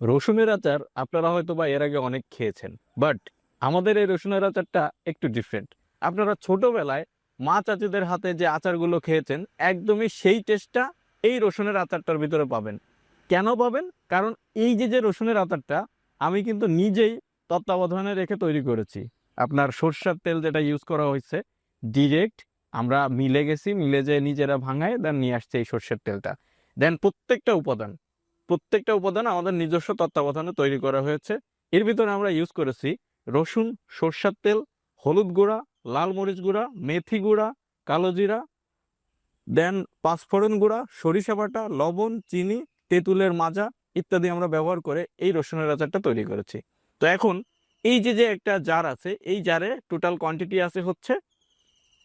রসুনের আচার আপনারা হয়তো বা এর আগে অনেক খেয়েছেন বাট আমাদের এই রসুনের আচারটা একটু ডিফারেন্ট আপনারা ছোটবেলায় মা চাচিদের হাতে যে আচারগুলো খেয়েছেন, একদমই সেই টেস্টটা এই রসুনের আচারটার ভিতরে পাবেন। কেন পাবেন? কারণ এই যে যে রসুনের আচারটা আমি কিন্তু নিজেই তত্ত্বাবধানে রেখে তৈরি করেছি। আপনার সর্ষার তেল যেটা ইউজ করা হয়েছে ডিরেক্ট আমরা মিলে গেছি, মিলে যে নিজেরা ভাঙায় দেন নিয়ে আসছে এই সর্ষের তেলটা। দেন প্রত্যেকটা উপাদান প্রত্যেকটা উপাদান আমাদের নিজস্ব তত্ত্বাবধানে তৈরি করা হয়েছে। এর ভিতরে আমরা ইউজ করেছি রসুন, সর্ষার তেল, হলুদ গুঁড়া, লাল মরিচ গুঁড়া, মেথি গুঁড়া, কালো জিরা দেন পাঁচফোড়ন গুঁড়া, সরিষা বাটা, লবণ, চিনি, তেঁতুলের মাজা ইত্যাদি আমরা ব্যবহার করে এই রসুনের আচারটা তৈরি করেছি। তো এখন এই যে যে একটা জার আছে, এই জারে টোটাল কোয়ান্টিটি আছে হচ্ছে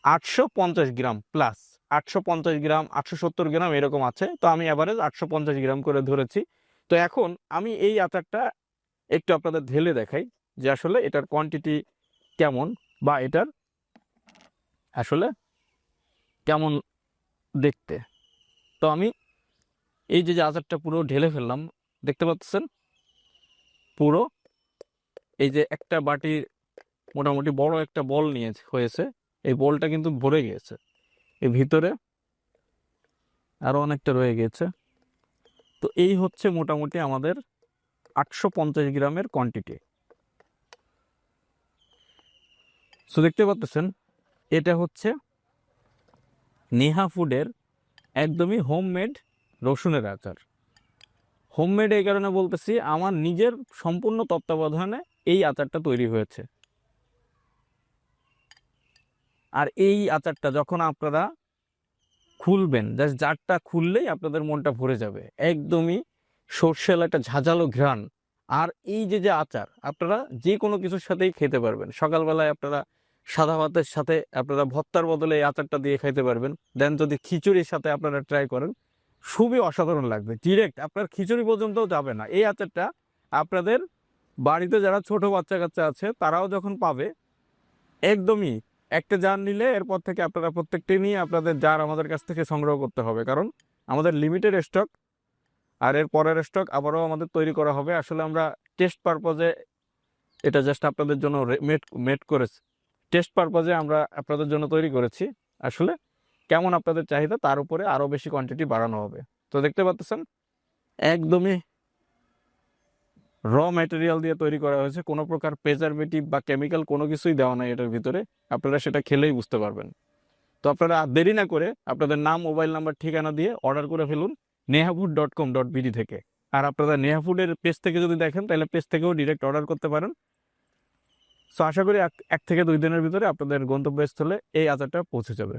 আটশো পঞ্চাশ গ্রাম প্লাস আটশো পঞ্চাশ গ্রাম, আটশো সত্তর গ্রাম এরকম আছে। তো আমি অ্যাভারেজ আটশো পঞ্চাশ গ্রাম করে ধরেছি। তো এখন আমি এই আচারটা একটু আপনাদের ঢেলে দেখাই যে আসলে এটার কোয়ান্টিটি কেমন বা এটার আসলে কেমন দেখতে। তো আমি এই যে আচারটা পুরো ঢেলে ফেললাম, দেখতে পাচ্ছেন? পুরো এই যে একটা বাটির মোটামুটি বড় একটা বল নিয়ে হয়েছে। এই বলটা কিন্তু ভরে গিয়েছে। এর ভিতরে আরও অনেকটা রয়ে গেছে। তো এই হচ্ছে মোটামুটি আমাদের আটশো পঞ্চাশ গ্রামের কোয়ান্টিটি সো দেখতে পাচ্ছেন, এটা হচ্ছে নেহা ফুডের একদমই হোমমেড রসুনের আচার। হোমমেড এই কারণে বলতেছি, আমার নিজের সম্পূর্ণ তত্ত্বাবধানে এই আচারটা তৈরি হয়েছে। আর এই আচারটা যখন আপনারা খুলবেন জাস্ট জারটা খুললেই আপনাদের মনটা ভরে যাবে। একদমই সর্ষেল একটা ঝাঁঝালো ঘ্রাণ। আর এই যে যে আচার, আপনারা যে কোনো কিছুর সাথেই খেতে পারবেন। সকালবেলায় আপনারা সাদা ভাতের সাথে আপনারা ভত্তার বদলে এই আচারটা দিয়ে খাইতে পারবেন। দেন যদি খিচুড়ির সাথে আপনারা ট্রাই করেন, খুবই অসাধারণ লাগবে। ডিরেক্ট আপনার খিচুড়ি পর্যন্তও যাবে না। এই আচারটা আপনাদের বাড়িতে যারা ছোট বাচ্চা কাচ্চা আছে, তারাও যখন পাবে, একদমই একটা জার নিলে এরপর থেকে আপনারা প্রত্যেকটি নিয়ে আপনাদের জার আমাদের কাছ থেকে সংগ্রহ করতে হবে। কারণ আমাদের লিমিটেড স্টক আর এর পরের স্টক আবারও আমাদের তৈরি করা হবে। আসলে আমরা টেস্ট পারপজে এটা জাস্ট আপনাদের জন্য মেড মেড করেছি। টেস্ট পারপজে আমরা আপনাদের জন্য তৈরি করেছি। আসলে কেমন আপনাদের চাহিদা তার উপরে আরও বেশি কোয়ান্টিটি বাড়ানো হবে। তো দেখতে পাচ্ছেন? একদমই র ম্যাটেরিয়াল দিয়ে তৈরি করা হয়েছে, কোনো প্রকার প্রেজারভেটিভ বা কেমিক্যাল কোনো কিছুই দেওয়া নাই এটার ভিতরে। আপনারা সেটা খেলেই বুঝতে পারবেন। তো আপনারা দেরি না করে আপনাদের নাম মোবাইল নাম্বার ঠিকানা দিয়ে অর্ডার করে ফেলুন Nehafood dot com dot BD থেকে। আর আপনারা নেহাফুডের পেজ থেকে যদি দেখেন, তাহলে পেজ থেকেও ডিরেক্ট অর্ডার করতে পারেন। সো আশা করি এক থেকে দুই দিনের ভিতরে আপনাদের গন্তব্যস্থলে এই আচারটা পৌঁছে যাবে।